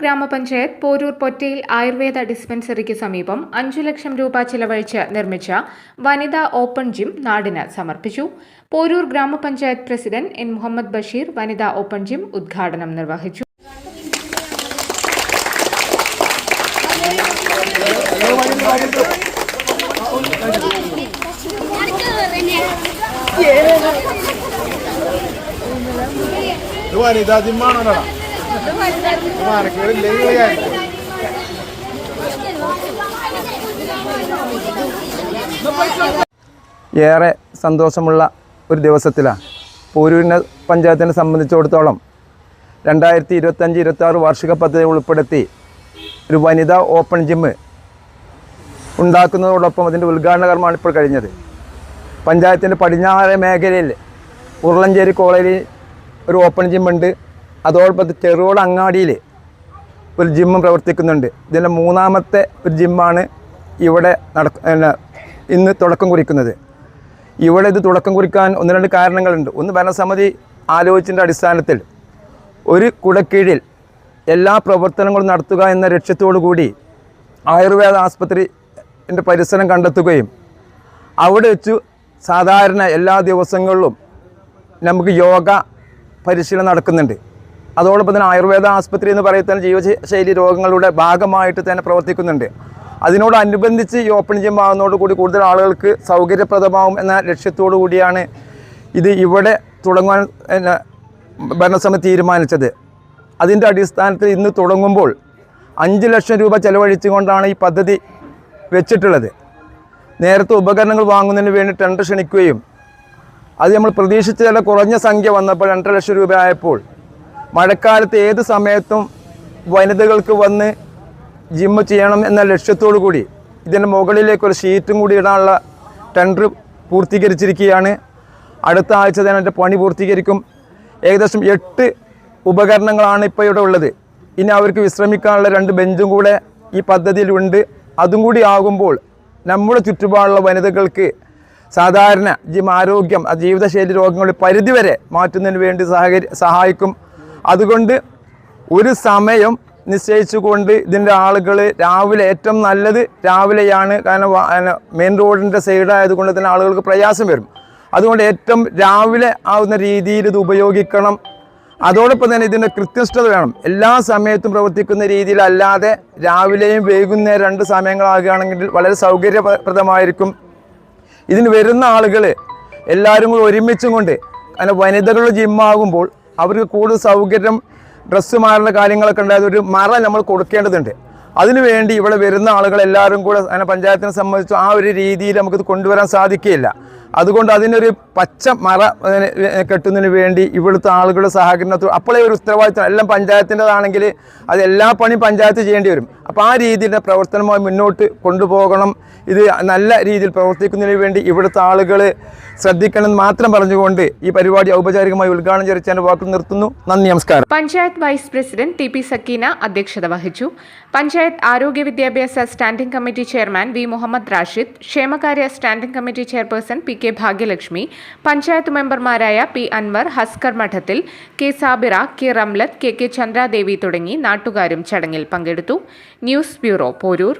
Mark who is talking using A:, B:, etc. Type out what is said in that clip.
A: ഗ്രാമപഞ്ചായത്ത് പോരൂർ പൊറ്റയിൽ ആയുർവേദ ഡിസ്പെൻസറിക്ക് സമീപം അഞ്ചു ലക്ഷം രൂപ ചിലവഴിച്ച് നിർമ്മിച്ച വനിതാ ഓപ്പൺ ജിം നാടിന് സമർപ്പിച്ചു. പോരൂർ ഗ്രാമപഞ്ചായത്ത് പ്രസിഡന്റ് എൻ മുഹമ്മദ് ബഷീർ വനിതാ ഓപ്പൺ ജിം ഉദ്ഘാടനം നിർവഹിച്ചു.
B: വനിതാ ജിമ്മാണോ
C: ഏറെ സന്തോഷമുള്ള ഒരു ദിവസത്തിലാണ് പോരൂരിനെ പഞ്ചായത്തിനെ സംബന്ധിച്ചിടത്തോളം രണ്ടായിരത്തി ഇരുപത്തഞ്ച് ഇരുപത്തി ആറ് വാർഷിക പദ്ധതി ഉൾപ്പെടുത്തി ഒരു വനിതാ ഓപ്പൺ ജിമ്മ് ഉണ്ടാക്കുന്നതോടൊപ്പം അതിന്റെ ഉദ്ഘാടന കർമ്മമാണ് ഇപ്പോൾ കഴിഞ്ഞത്. പഞ്ചായത്തിന്റെ പടിഞ്ഞാറ് മേഖലയിൽ ഉരുളഞ്ചേരി കോളേജിൽ ഒരു ഓപ്പൺ ജിമ്മുണ്ട് അതോടൊപ്പം ചെറുകോട് അങ്ങാടിയിൽ ഒരു ജിമ്മും പ്രവർത്തിക്കുന്നുണ്ട്. ഇതിന്റെ മൂന്നാമത്തെ ഒരു ജിമ്മാണ് ഇവിടെ പിന്നെ ഇന്ന് തുടക്കം കുറിക്കുന്നത്. ഇവിടെ ഇത് തുടക്കം കുറിക്കാൻ ഒന്ന് രണ്ട് കാരണങ്ങളുണ്ട്. ഒന്ന് ഭരണസമിതി ആലോചിച്ചതിന്റെ അടിസ്ഥാനത്തിൽ ഒരു കുടക്കീഴിൽ എല്ലാ പ്രവർത്തനങ്ങളും നടത്തുക എന്ന ലക്ഷ്യത്തോടു കൂടി ആയുർവേദ ആസ്പത്രിന്റെ പരിസരം കണ്ടെത്തുകയും അവിടെ വെച്ച് സാധാരണ എല്ലാ ദിവസങ്ങളിലും നമുക്ക് യോഗ പരിശീലനം നടക്കുന്നുണ്ട്. അതോടൊപ്പം തന്നെ ആയുർവേദ ആസ്പത്രി എന്ന് പറയുന്ന ജീവശൈലി രോഗങ്ങളുടെ ഭാഗമായിട്ട് തന്നെ പ്രവർത്തിക്കുന്നുണ്ട്. അതിനോടനുബന്ധിച്ച് ഈ ഓപ്പൺ ജിം ആകുന്നതോട് കൂടി കൂടുതൽ ആളുകൾക്ക് സൗകര്യപ്രദമാവും എന്ന ലക്ഷ്യത്തോടു കൂടിയാണ് ഇത് ഇവിടെ തുടങ്ങാൻ ഭരണസമിതി തീരുമാനിച്ചത്. അതിന്റെ അടിസ്ഥാനത്തിൽ ഇന്ന് തുടങ്ങുമ്പോൾ അഞ്ച് ലക്ഷം രൂപ ചെലവഴിച്ചുകൊണ്ടാണ് ഈ പദ്ധതി വെച്ചിട്ടുള്ളത്. നേരത്തെ ഉപകരണങ്ങൾ വാങ്ങുന്നതിന് വേണ്ടി ടെൻഡർ ക്ഷണിക്കുകയും അത് നമ്മൾ പ്രതീക്ഷിച്ച ചില കുറഞ്ഞ സംഖ്യ വന്നപ്പോൾ രണ്ടര ലക്ഷം രൂപ ആയപ്പോൾ മഴക്കാലത്ത് ഏത് സമയത്തും വനിതകൾക്ക് വന്ന് ജിമ്മ് ചെയ്യണം എന്ന ലക്ഷ്യത്തോടു കൂടി ഇതിന്റെ മുകളിലേക്ക് ഒരു ഷീറ്റും കൂടി ഇടാനുള്ള ടെൻഡർ പൂർത്തീകരിച്ചിരിക്കുകയാണ്. അടുത്ത ആഴ്ച തന്നെ അതിന്റെ പണി പൂർത്തീകരിക്കും. ഏകദേശം എട്ട് ഉപകരണങ്ങളാണ് ഇപ്പോൾ ഇവിടെ ഉള്ളത്. ഇനി അവർക്ക് വിശ്രമിക്കാനുള്ള രണ്ട് ബെഞ്ചും കൂടെ ഈ പദ്ധതിയിലുണ്ട്. അതും കൂടി ആകുമ്പോൾ നമ്മുടെ ചുറ്റുപാടുള്ള വനിതകൾക്ക് സാധാരണ ജിം ആരോഗ്യം ജീവിതശൈലി രോഗങ്ങളുടെ പരിധിവരെ മാറ്റുന്നതിന് വേണ്ടി സഹകരി സഹായിക്കും. അതുകൊണ്ട് ഒരു സമയം നിശ്ചയിച്ചുകൊണ്ട് ഇതിന്റെ ആളുകൾ രാവിലെ ഏറ്റവും നല്ലത് രാവിലെയാണ്. കാരണം മെയിൻ റോഡിന്റെ സൈഡായതുകൊണ്ട് തന്നെ ആളുകൾക്ക് പ്രയാസം വരും. അതുകൊണ്ട് ഏറ്റവും രാവിലെ ആവുന്ന രീതിയിൽ ഇത് ഉപയോഗിക്കണം. അതോടൊപ്പം തന്നെ ഇതിന്റെ കൃത്യനിഷ്ഠത വേണം. എല്ലാ സമയത്തും പ്രവർത്തിക്കുന്ന രീതിയിലല്ലാതെ രാവിലെയും വൈകുന്നേരം രണ്ട് സമയങ്ങളാകുകയാണെങ്കിൽ വളരെ സൗകര്യപ്രദമായിരിക്കും. ഇതിന് വരുന്ന ആളുകൾ എല്ലാവരും കൂടി ഒരുമിച്ചും കൊണ്ട് അങ്ങനെ വനിതകളുടെ ജിമ്മാകുമ്പോൾ അവർക്ക് കൂടുതൽ സൗകര്യം ഡ്രസ്സ് മാറുന്ന കാര്യങ്ങളൊക്കെ ഉണ്ടായത് ഒരു മറ നമ്മൾ കൊടുക്കേണ്ടതുണ്ട്. അതിനുവേണ്ടി ഇവിടെ വരുന്ന ആളുകളെല്ലാവരും കൂടെ അങ്ങനെ പഞ്ചായത്തിനെ സംബന്ധിച്ച് ആ ഒരു രീതിയിൽ നമുക്കിത് കൊണ്ടുവരാൻ സാധിക്കുകയില്ല. അതുകൊണ്ട് അതിനൊരു പച്ച മറ കെട്ടുന്നതിന് വേണ്ടി ഇവിടുത്തെ ആളുകളുടെ സഹകരണത്തോട് അപ്പോഴേ ഒരു ഉത്തരവാദിത്തം. എല്ലാം പഞ്ചായത്തിന്റെതാണെങ്കിൽ അത് എല്ലാ പണിയും പഞ്ചായത്ത് ചെയ്യേണ്ടി വരും. അപ്പോൾ ആ രീതിയിലെ പ്രവർത്തനമായി മുന്നോട്ട് കൊണ്ടുപോകണം. ഇത് നല്ല രീതിയിൽ പ്രവർത്തിക്കുന്നതിന് വേണ്ടി ഇവിടുത്തെ ആളുകൾ ശ്രദ്ധിക്കണം എന്ന് മാത്രം പറഞ്ഞുകൊണ്ട് ഈ പരിപാടി ഔപചാരികമായി ഉദ്ഘാടനം ചെയ്ത് വാക്കു നിർത്തുന്നു. നന്ദി നമസ്കാരം.
A: Panchayat vice president T P Sakeena അധ്യക്ഷത വഹിച്ചു. പഞ്ചായത്ത് ആരോഗ്യ വിദ്യാഭ്യാസ standing committee chairman V Muhammad Rashid ക്ഷേമകാര്യ standing committee chairperson P K Bhagyalakshmi panchayat മെമ്പർമാരായ P Anwar Haskar Madathil K Sabira K Ramlath K K Chandradevi തുടങ്ങി നാട്ടുകാരും ചടങ്ങിൽ പങ്കെടുത്തു. News bureau Porur.